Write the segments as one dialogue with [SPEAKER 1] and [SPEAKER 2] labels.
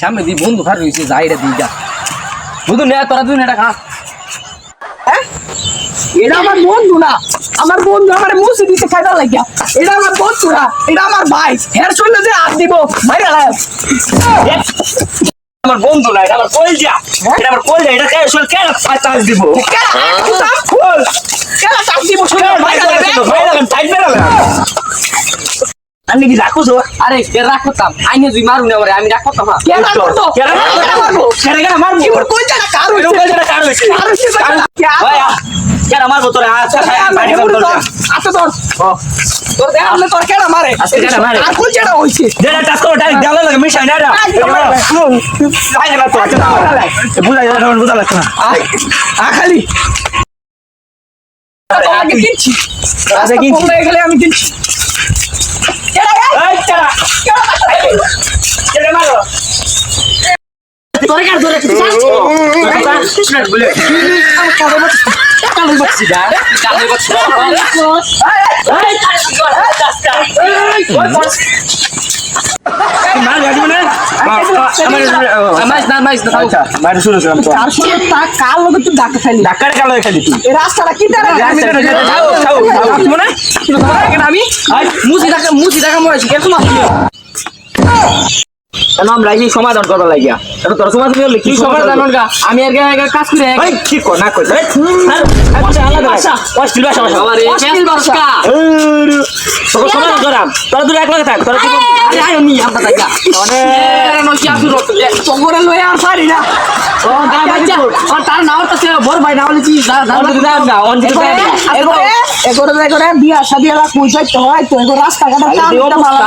[SPEAKER 1] সামনে দি বন্ধু খার রয়েছে যাই এটা দিই যা বন্ধু নে তোরা দুই এটা খা
[SPEAKER 2] হ্যাঁ? এটা আমার বন্ধু না আমার বন্ধু আমার মুছে দিতে খাইবার লাগিয়া এটা আমার বন্ধু না এটা আমার ভাই হের শুনলে যে হাত দিব ভাই
[SPEAKER 3] আমার বন্ধু না এটা আমার কলজা এটা আমার কলজা এটা কে শুন কেন পাঁচ দিব
[SPEAKER 2] কেলা চাপ দিব শুনে ভাই
[SPEAKER 3] আমি কি রাখো তো
[SPEAKER 1] আরে কে রাখ করতাম আইনে তুই মারু না আমি রাখ হ্যাঁ।
[SPEAKER 2] কেলা করতো
[SPEAKER 3] কেন
[SPEAKER 2] কেলা মারবো
[SPEAKER 3] কেন কেন মারবো?
[SPEAKER 2] কি কই জানা কার হইছে
[SPEAKER 3] কলজাটা কার হইছে
[SPEAKER 2] কার হইছে
[SPEAKER 3] ভাই কেন মারবো তোরা? আচ্ছা বাড়ি কল তোর
[SPEAKER 2] আচ্ছা তোর তোর দেখ আপনি তোর কেলা মারে?
[SPEAKER 3] আজকে কেডা মারে?
[SPEAKER 2] আর কোন যেটা হইছে
[SPEAKER 3] যেটা টাচ করো ডাইরেক্ট দেওয়ালে লাগে মিশাই না এটা আই না তো আচ্ছা বুঝা যায় না বুঝা লাগছে না।
[SPEAKER 2] আ খালি। তোমাকে দিচ্ছি
[SPEAKER 3] আচ্ছা, কিনছি।
[SPEAKER 2] হয়ে আমি দিচ্ছি কেডা
[SPEAKER 3] এই চালা কেটে মারো তোরে কার ধরে তুই
[SPEAKER 1] কালো বাচ্চি কালো বাচ্চি
[SPEAKER 3] এই মানে
[SPEAKER 1] না না
[SPEAKER 3] আচ্ছা কালো খালি তুই
[SPEAKER 2] এই
[SPEAKER 3] আমি
[SPEAKER 1] আমি
[SPEAKER 3] আমরা এই সমাধান করা লাগিয়া? তোর সমাধান করলে কি
[SPEAKER 1] সবার গা আমি আর কাজ করে
[SPEAKER 3] কি কর না কর এই। আচ্ছা আলাদা ভাষা অশ্লীল ভাষা ভাষা
[SPEAKER 1] আমার
[SPEAKER 2] অশ্লীল ভাষা।
[SPEAKER 3] তোর সমাধান করাম। তোরা দুটো একলা থাক তোরা
[SPEAKER 1] নি আমরা অনেক
[SPEAKER 2] তোমরা লয়ে আর পারি না।
[SPEAKER 1] ও গা বাচ্চা আর তার নাও তো সে বড় ভাই নাও লিছি যা যা
[SPEAKER 3] না অঞ্জিত
[SPEAKER 2] এগোরে এগোরে এগোরে এগোরে বিয়া শাদি এলা কই যাইতে হয় তো এগো রাস্তা ঘাটে কাম দিতে ভালো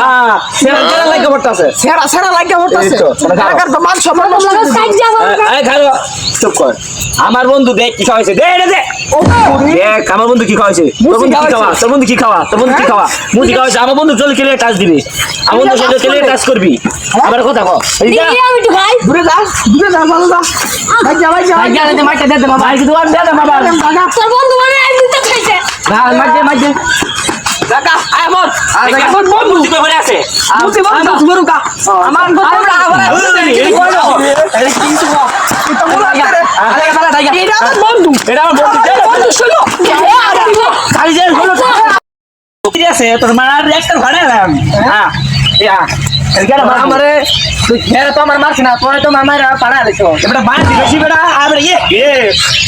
[SPEAKER 3] লাগে পড়তাছে।
[SPEAKER 2] সেরা সেরা লাগে হতাছে
[SPEAKER 3] এই তো, মানে খাও।
[SPEAKER 2] টাকার তো
[SPEAKER 3] এই খালো চুপ কর। আমার বন্ধু দেখ কি খাওয়াইছে দে দে দেখ আমার বন্ধু কি খাওয়াইছে তোর বন্ধু কি খাওয়া তোর বন্ধু কি খাওয়া? তোর বন্ধু কি খাওয়া? মুজি খাওয়াইছে আমার বন্ধু জল খেলে টাচ দিবি। আমার বন্ধু জল খেলে টাচ করবি। আমার কথা কও। এই যা
[SPEAKER 2] দূরে যা দূরে যা ভালো যা। ভাই যা ভাই যা।
[SPEAKER 1] ভাই গা দে মাইটা দে দে বাবা।
[SPEAKER 3] ভাই কি দে দে বাবা
[SPEAKER 1] না মাইতে মাইতে কাকা আয় মত আর
[SPEAKER 3] এই বন্ধু। কি করে আছে।
[SPEAKER 2] মুতি বন্ধ
[SPEAKER 1] গরু কা আমার। গরু আমরা।
[SPEAKER 3] এই
[SPEAKER 2] কিন্তু বলো আরে
[SPEAKER 1] আরে বাবা দাইগা
[SPEAKER 2] এটা আমার বন্ধু।
[SPEAKER 3] এটা আমার বন্ধু।
[SPEAKER 2] বন্ধু শুনো।
[SPEAKER 3] খালি যে হলো কি আছে? তোর মার একটা ভাড়া এলাম। হ্যাঁ। এখানে আমার
[SPEAKER 1] আমারে তুই খেরে তো আমার মারছ না তোরে তো মামারা পাড়া আইছো
[SPEAKER 3] এটা বাদ বেশি বেড়া আবার ইয়ে এ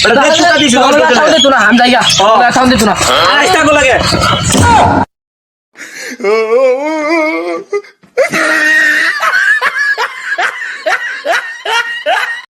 [SPEAKER 3] এটা দেখ সুতা দিছ
[SPEAKER 1] সাউন্ড দে না হাম জায়গা সাউন্ড দে তুই না
[SPEAKER 3] আইস্তা গো লাগে
[SPEAKER 4] Oh,